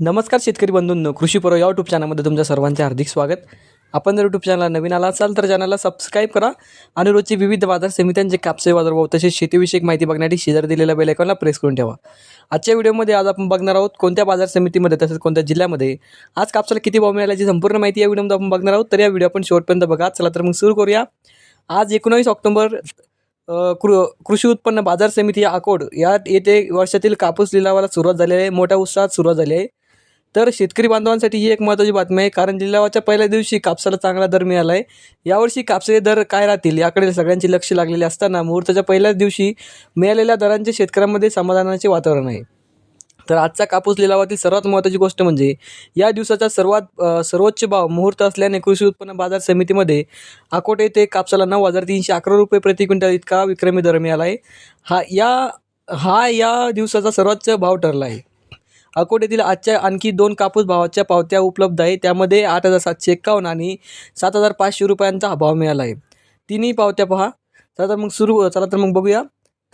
नमस्कार शेतकरी बंधूंनो कृषी या यूट्यूब चॅनलमध्ये तुमच्या सर्वांचे हार्दिक स्वागत. आपण जर यूट्यूब चॅनलला नवीन आला असाल तर चॅनलला सबस्क्राईब करा आणि रोजची विविध बाजार समित्यांचे कापसे बाजारभाव तसेच शेतीविषयक माहिती बघण्यासाठी शेजारी दिलेल्या बेलायकॉनला प्रेस करून ठेवा. आजच्या व्हिडिओमध्ये आज आपण बघणार आहोत कोणत्या बाजार समितीमध्ये तसेच कोणत्या जिल्ह्यामध्ये आज कापसाला किती भाव मिळाल्याची संपूर्ण माहिती या व्हिडिओमध्ये आपण बघणार आहोत. तर या व्हिडिओ आपण शेवटपर्यंत बघा. चला तर मग सुरू करूया. आज एकोणावीस ऑक्टोबर कृ कृषी उत्पन्न बाजार समिती या अकोड या येथे वर्षातील कापूस लिलावाला सुरुवात झाली आहे. मोठ्या उत्साहात सुरुवात झाली आहे. तर शेतकरी बांधवांसाठी ही एक महत्त्वाची बातमी आहे कारण लिलावाच्या पहिल्या दिवशी कापसाला चांगला दर मिळाला आहे यावर्षी कापसाचे दर काय राहतील याकडे सगळ्यांचे लक्ष लागलेले असताना मुहूर्ताच्या पहिल्याच दिवशी मिळालेल्या दरांचे शेतकऱ्यांमध्ये समाधानाचे वातावरण आहे. तर आजचा कापूस लिलावातील सर्वात महत्त्वाची गोष्ट म्हणजे या दिवसाचा सर्वात सर्वोच्च भाव मुहूर्त असल्याने कृषी उत्पन्न बाजार समितीमध्ये अकोटे येथे कापसाला नऊ हजार तीनशे अकरा रुपये प्रति क्विंटल इतका विक्रमी दर मिळाला आहे हा या हा या दिवसाचा सर्वोच्च भाव ठरला आहे. अकोट येथील आजच्या आणखी दोन कापूस भावाच्या पावत्या उपलब्ध आहे त्यामध्ये आठ हजार सातशे एक्कावन्न आणि सात हजार पाचशे रुपयांचा भाव मिळाला आहे. तिन्ही पावत्या पहा. चला तर मग सुरू चला तर मग बघूया.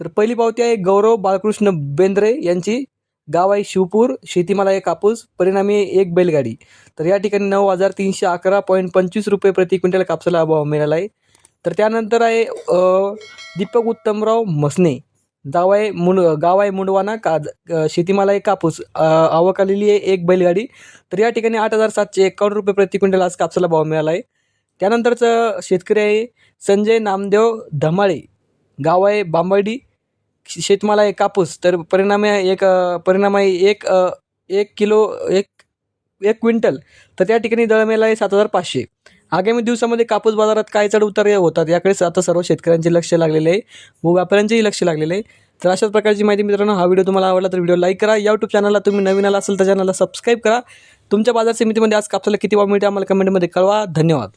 तर पहिली पावती आहे गौरव बाळकृष्ण बेंद्रे यांची. गाव आहे शिवपूर शेतीमाला आहे कापूस परिणामी एक बैलगाडी. तर या ठिकाणी नऊ हजार तीनशे अकरा पॉईंट पंचवीस रुपये प्रति क्विंटल कापसाला भाव मिळाला आहे. तर त्यानंतर आहे दीपक उत्तमराव मसने. गाव आहे मुंड गाव आहे मुंडवाना का शेतीमाला आहे कापूस आवक आलेली आहे एक बैलगाडी. तर या ठिकाणी आठ हजार सातशे एकावन्न रुपये प्रति क्विंटल आज कापसाला भाव मिळाला आहे त्यानंतरचं शेतकरी आहे संजय नामदेव धमाळे. गाव आहे बांबर्डी शेतमाला आहे कापूस. तर परिणाम आहे एक परिणाम आहे एक एक किलो एक एक क्विंटल. तर त्या ठिकाणी दळमेला आहे सात हजार पाचशे. आगामी दिवसामध्ये कापूस बाजारात काय चढ उतार होतात याकडे आता सर्व शेतकऱ्यांचे लक्ष लागलेले आहे. व व्यापाऱ्यांचेही लक्ष लागलेले आहे. तर अशाच प्रकारची माहिती मित्रांनो हा व्हिडिओ तुम्हाला आवडला तर व्हिडिओ लाईक करा. या यूट्यूब चॅनलला तुम्ही नवीन आला असेल तर चॅनलला सबस्क्राईब करा. तुमच्या बाजार समितीमध्ये आज कापसाला किती भाव मिळते आम्हाला कमेंटमध्ये कळवा. धन्यवाद.